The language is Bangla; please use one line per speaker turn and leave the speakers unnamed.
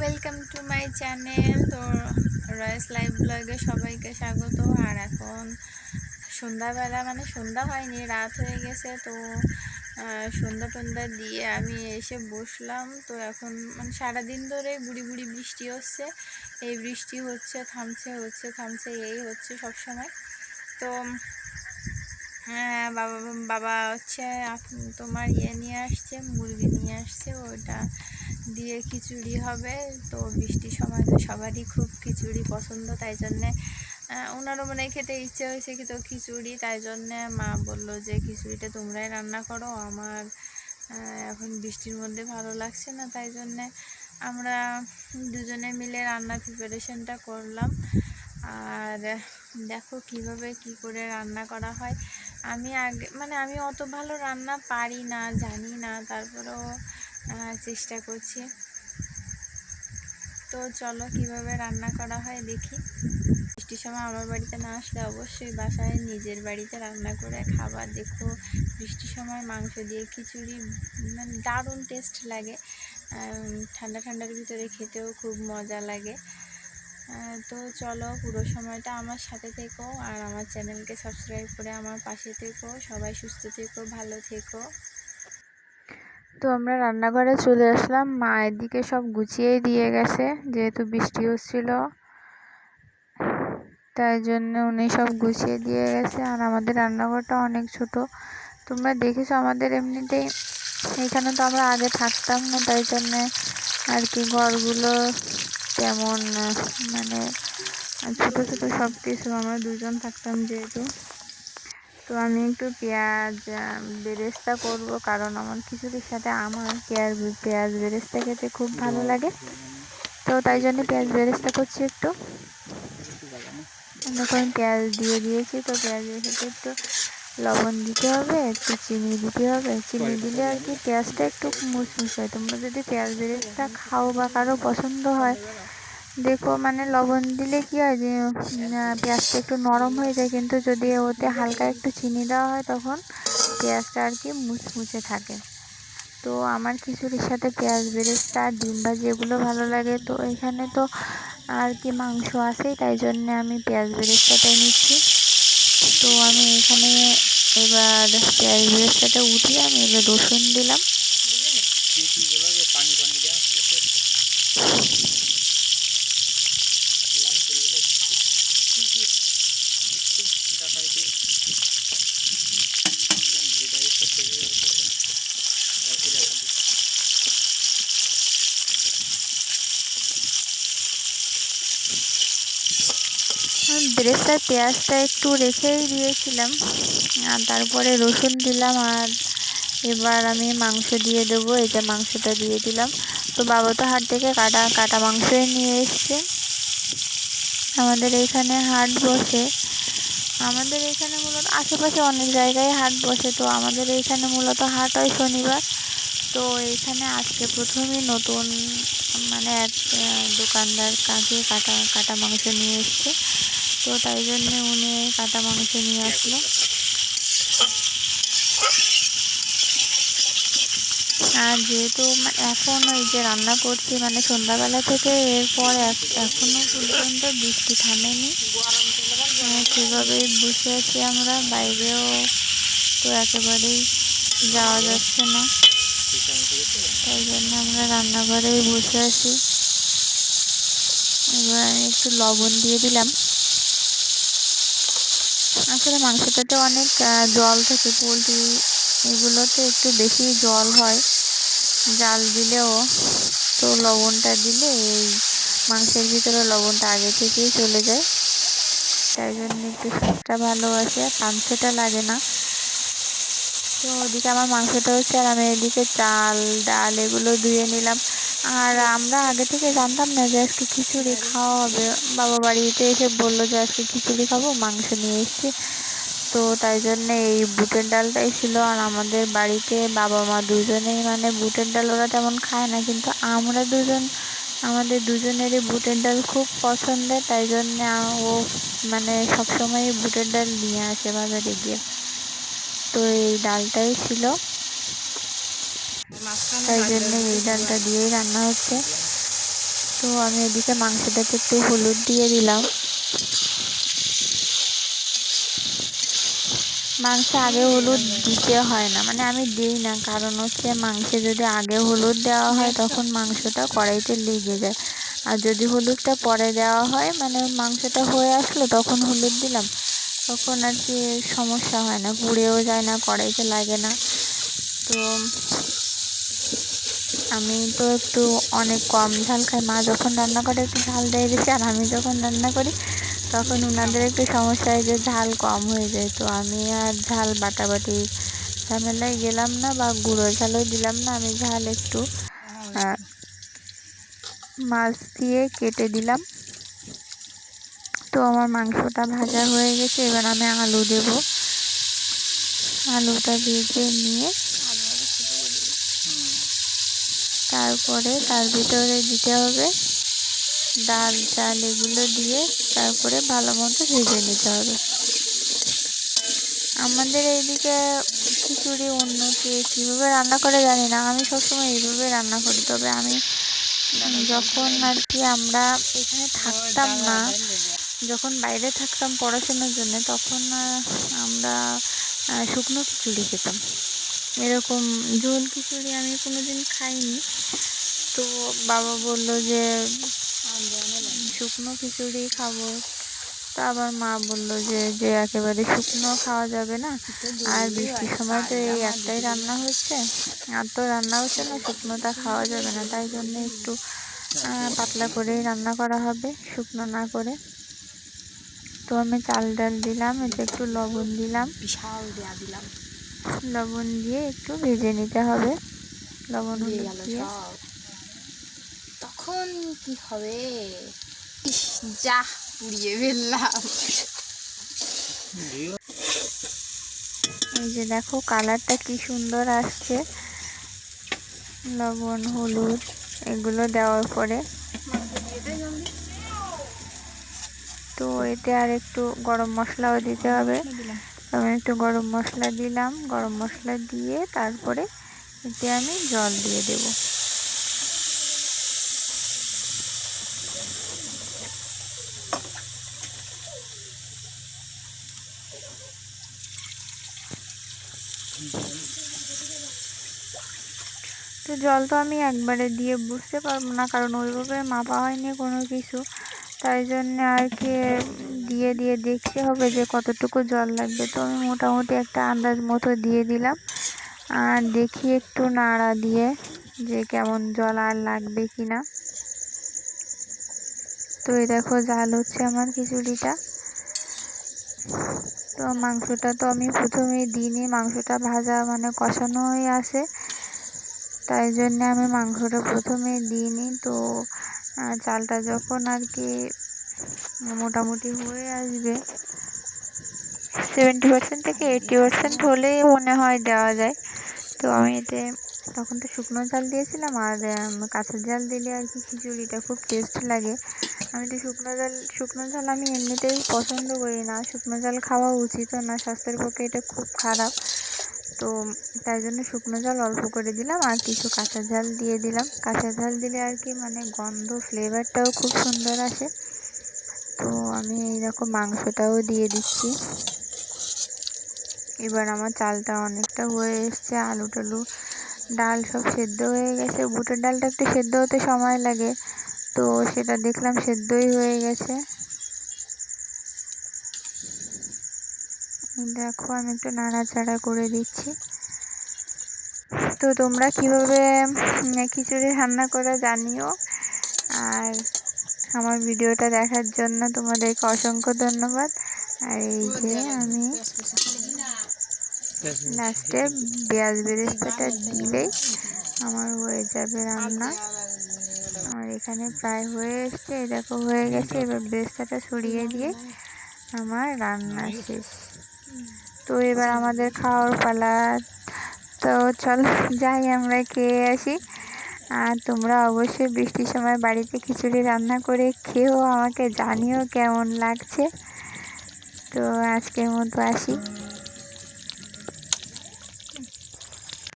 ওয়েলকাম টু মাই চ্যানেল তো রয়েস লাইভ ব্লগে সবাইকে স্বাগত। আর এখন সন্ধ্যাবেলা মানে সন্ধ্যা হয়নি, রাত হয়ে গেছে। তো সন্ধ্যা টন্ধ্যা দিয়ে আমি এসে বসলাম। তো এখন মানে সারাদিন ধরে বুড়ি বুড়ি বৃষ্টি হচ্ছে। এই বৃষ্টি হচ্ছে, থামছে হচ্ছে, থামছে, এই হচ্ছে সব সময়। তো হ্যাঁ বাবা বাবা হচ্ছে তোমার ইয়ে নিয়ে আসছে, মুরগি নিয়ে আসছে, ওটা দিয়ে খিচুড়ি হবে। তো বৃষ্টির সময় তো সবারই খুব খিচুড়ি পছন্দ, তাই জন্যে ওনারও মনে খেতে ইচ্ছে হয়েছে কি তো খিচুড়ি, তাই জন্যে মা বলল যে, খিচুড়িটা তোমরাই রান্না করো, আমার এখন বৃষ্টির মধ্যে ভালো লাগছে না, তাই জন্যে আমরা দুজনে মিলে রান্নার প্রিপারেশনটা করলাম। আর দেখো কীভাবে কি করে রান্না করা হয়। আমি আগে মানে আমি অত ভালো রান্না পারি না, জানি না, তারপরেও চেষ্টা করছি। তো চলো কীভাবে রান্না করা হয় দেখি। বৃষ্টির সময় আমার বাড়িতে না আসলে অবশ্যই বাসায় নিজের বাড়িতে রান্না করে খাবার দেখো। বৃষ্টির সময় মাংস দিয়ে খিচুড়ি মানে দারুণ টেস্ট লাগে। ঠান্ডা ঠান্ডার ভিতরে খেতেও খুব মজা লাগে। তো চলো পুরো সময়টা আমার সাথে থেকো আর আমার চ্যানেলকে সাবস্ক্রাইব করে আমার পাশে থেকো। সবাই সুস্থ থেকো, ভালো থেকো। তো আমরা রান্নাঘরে চলে আসলাম। মা এদিকে সব গুছিয়েই দিয়ে গেছে, যেহেতু বৃষ্টি হচ্ছিল। তাই জন্য উনি সব গুছিয়ে দিয়ে গেছে। আর আমাদের রান্নাঘরটা অনেক ছোট। তোমরা দেখেছ আমাদের এমনিতেই এখানে তো আমরা আগে থাকতাম না, তাই জন্যে আর কি ঘরগুলো তেমন মানে ছোট ছোট সব কিছু আমরা দুজন থাকতাম যেহেতু। তো আমি একটু পেঁয়াজ বেরেস্তা করব কারণ আমার খিচুড়ির সাথে আমার পেঁয়াজ পেঁয়াজ বেরেস্তা খেতে খুব ভালো লাগে। তো তাই জন্য পেঁয়াজ বেরেস্তা করছি একটু। এখন পেঁয়াজ দিয়ে দিয়েছি, তো পেঁয়াজের সাথে একটু লবণ দিতে হবে একটু চিনি দিতে হবে। চিনি দিলে আর কি পেঁয়াজটা একটু মুচমুচ হয়। তোমরা যদি পেঁয়াজ বেরেস্তা খাও বা কারও পছন্দ হয় দেখো মানে লবণ দিলে কি হয় যে পেঁয়াজটা একটু নরম হয়ে যায়। কিন্তু যদি ওতে হালকা একটু চিনি দেওয়া হয় তখন পেঁয়াজটা আর কি মুচমুচে থাকে। তো আমার খিচুড়ির সাথে পেঁয়াজ বেরেস্তা ডিম ভাজি এগুলো ভালো লাগে। তো এখানে তো আর কি মাংস আছেই তাই জন্য আমি পেঁয়াজ বেরেস্তাটাই নিচ্ছি। তো আমি এখানে এবার পেঁয়াজ বেরেস্তাটা উঠিয়ে আমি এবার রসুন দিলাম। আমি পেঁয়াজটা একটু রেখেই দিয়েছিলাম। আর তারপরে রসুন দিলাম আর এবার আমি মাংস দিয়ে দেবো। এই যে মাংসটা দিয়ে দিলাম। তো বাবা তো হাট থেকে কাটা কাটা মাংসই নিয়ে এসছে। আমাদের এইখানে হাট বসে। আমাদের এখানে মূলত আশেপাশে অনেক জায়গায় হাট বসে। তো আমাদের এইখানে মূলত হাট হয় শনিবার। তো এইখানে আজকে প্রথমই নতুন মানে এক দোকানদার কাকে কাটা কাটা মাংস নিয়ে এসছে। তো তাই জন্য উনি কাটা মাংস নিয়ে আসলো। আর যেহেতু এখন ওই যে রান্না করছি মানে সন্ধ্যাবেলা থেকে এরপর এক- এখনও পর্যন্ত বৃষ্টি থামেনি। আহ, সেভাবেই বসে আছি আমরা বাইরেও তো একেবারেই যাওয়া যাচ্ছে না। তাই জন্য আমরা রান্নাঘরেই বসে আছি। এবার আমি একটু লবণ দিয়ে দিলাম। আসলে মাংসটাতে অনেক জল থাকে, পোলট্রি এগুলোতে একটু বেশি জল হয়। জাল দিলেও তো লবণটা দিলে এই মাংসের ভিতরে লবণটা আগে থেকেই চলে যায়। তাই জন্য একটু স্বাদটা ভালো আসে পাঞ্চটা লাগে না। তো ওদিকে আমার মাংসটা হচ্ছে, আর আমি এদিকে চাল, ডাল এগুলো ধুয়ে নিলাম। আর আমরা আগে থেকে জানতাম না যে আজকে খিচুড়ি খাওয়া হবে। বাবা বাড়িতে এসে বলল যে আজকে খিচুড়ি খাব, মাংস নিয়ে এসেছি। তো তাই জন্যে এই বুটের ডালটাই ছিল। আর আমাদের বাড়িতে বাবা মা দুজনেই মানে বুটের ডাল ওরা তেমন খায় না, কিন্তু আমরা দুজন, আমাদের দুজনেরই বুটের ডাল খুব পছন্দের। তাই জন্যে ও মানে সবসময় বুটের ডাল নিয়ে আসে বাজারে গিয়ে। তো এই ডালটাই ছিল। তাই জন্য এই ডালটা দিয়েই রান্না হচ্ছে। তো আমি এদিকে মাংসটাতে একটু হলুদ দিয়ে দিলাম। মাংসে আগে হলুদ দিতে হয় না মানে আমি দিই না কারণ হচ্ছে মাংসে যদি আগে হলুদ দেওয়া হয় তখন মাংসটা কড়াইতে লেগে যায়। আর যদি হলুদটা পরে দেওয়া হয় মানে মাংসটা হয়ে আসলো তখন হলুদ দিলাম। তখন আর কি সমস্যা হয় না পুড়েও যায় না কড়াইতে লাগে না। তো আমি তো একটু অনেক কম ঝাল খাই। মা যখন রান্না করে একটু ঝাল দেয় বেশি আর আমি যখন রান্না করি, তখন ওনাদের একটু সমস্যা হয় যে ঝাল কম হয়ে যায়। তো আমি আর ঝাল বাটাবাটি ঝামেলায় গেলাম না বা গুঁড়ো ঝালও দিলাম না, আমি ঝাল একটু মাছ দিয়ে কেটে দিলাম। তো আমার মাংসটা ভাজা হয়ে গেছে, এবার আমি আলু দেব। আলুটা ভেজে নিয়ে তারপরে তার ভিতরে দিতে হবে ডাল, চাল এগুলো দিয়ে তারপরে ভালো মতো ভেজে নিতে হবে। আমাদের এইদিকে খিচুড়ি অন্য কে কীভাবে রান্না করে জানি না, আমি সবসময় এইভাবে রান্না করি। তবে আমি যখন আর কি আমরা এখানে থাকতাম না, যখন বাইরে থাকতাম পড়াশোনার জন্য, তখন আমরা শুকনো খিচুড়ি খেতাম। এরকম ঝোল খিচুড়ি আমি কোনোদিন খাইনি। তো বাবা বলল যে, শুকনো খিচুড়ি খাব। তো আবার মা বলল যে যে একেবারে শুকনো খাওয়া যাবে না। আর বৃষ্টির সময় তো এই একটাই রান্না হচ্ছে। আর তো রান্না হচ্ছে না, শুকনোটা খাওয়া যাবে না। তাই জন্য একটু পাতলা করেই রান্না করা হবে, শুকনো না করে। তো আমি চাল ডাল দিলাম, এতে একটু লবণ দিলাম।
বিশাল দেয়া দিলাম।
লবণ দিয়ে একটু ভেজে নিতে হবে। লবণ
দিয়ে তখন কি হবে? ইস যা পুড়িয়ে ফেললাম।
এই যে দেখো কালারটা কি সুন্দর আসছে। লবণ হলুদ এগুলো দেওয়ার পরে। তো এতে আর একটু গরম মশলাও দিতে হবে। আমি একটু গরম মশলা দিলাম। গরম মশলা দিয়ে তারপরে এতে আমি জল দিয়ে দেব। তো জল তো আমি একবারে দিয়ে বুঝতে পারব না, কারণ ওইভাবে মাপা হয়নি কোনো কিছু। তাই জন্যে আর কি, দিয়ে দিয়ে দেখতে হবে যে কতটুকু জল লাগবে। তো আমি মোটামুটি একটা আন্দাজ মতো দিয়ে দিলাম। আর দেখি একটু নাড়া দিয়ে যে কেমন জল আর লাগবে কি না তো এই দেখো জাল হচ্ছে আমার খিচুড়িটা। তো মাংসটা তো আমি প্রথমেই দিইনি, মাংসটা ভাজা মানে কষানো হয়ে আসে তাই জন্যে আমি মাংসটা প্রথমে দিইনি। তো চালটা যখন আর কি মোটামুটি হয়ে আসবে সেভেন্টি পার্সেন্ট থেকে এইটি পার্সেন্ট হলেই মনে হয় দেওয়া যায়। তো আমি এতে তখন তো শুকনো ঝাল দিয়েছিলাম আর কাঁচা ঝাল দিলে আর কি খিচুড়িটা খুব টেস্ট লাগে। আমি তো শুকনো ঝাল শুকনো ঝাল আমি এমনিতেই পছন্দ করি না। শুকনো ঝাল খাওয়া উচিতও না, স্বাস্থ্যের পক্ষে এটা খুব খারাপ। তো তাই জন্য শুকনো জল অল্প করে দিলাম আর কিছু কাঁচা ঝাল দিয়ে দিলাম। কাঁচা ঝাল দিলে আর কি মানে গন্ধ ফ্লেভারটাও খুব সুন্দর আসে। তো আমি এইরকম মাংসটাও দিয়ে দিচ্ছি। এবার আমার চালটা অনেকটা হয়ে এসছে, আলু টালু, ডাল সব সেদ্ধ হয়ে গেছে। বুটের ডালটা একটু সেদ্ধ হতে সময় লাগে, তো সেটা দেখলাম সেদ্ধই হয়ে গেছে। দেখো, আমি একটু নাড়াচাড়া করে দিচ্ছি। তো তোমরা কীভাবে খিচুড়ি রান্না করে জানিও? আর আমার ভিডিওটা দেখার জন্য তোমাদেরকে অসংখ্য ধন্যবাদ। আর এই যে আমি লাস্টে পেঁয়াজ বেরেস্তাটা দিলেই আমার হয়ে যাবে রান্না। আমার এখানে প্রায় হয়ে এসছে দেখো হয়ে গেছে। এবার বেরেস্তাটা সরিয়ে দিয়ে আমার রান্না শেষ। তো এবার আমাদের খাওয়ার পালা। তো চল, যাই আমরা খেয়ে আসি। আর তোমরা অবশ্যই বৃষ্টির সময় বাড়িতে খিচুড়ি রান্না করে খেয়েও আমাকে জানিও কেমন লাগছে। তো আজকের মতো আসি।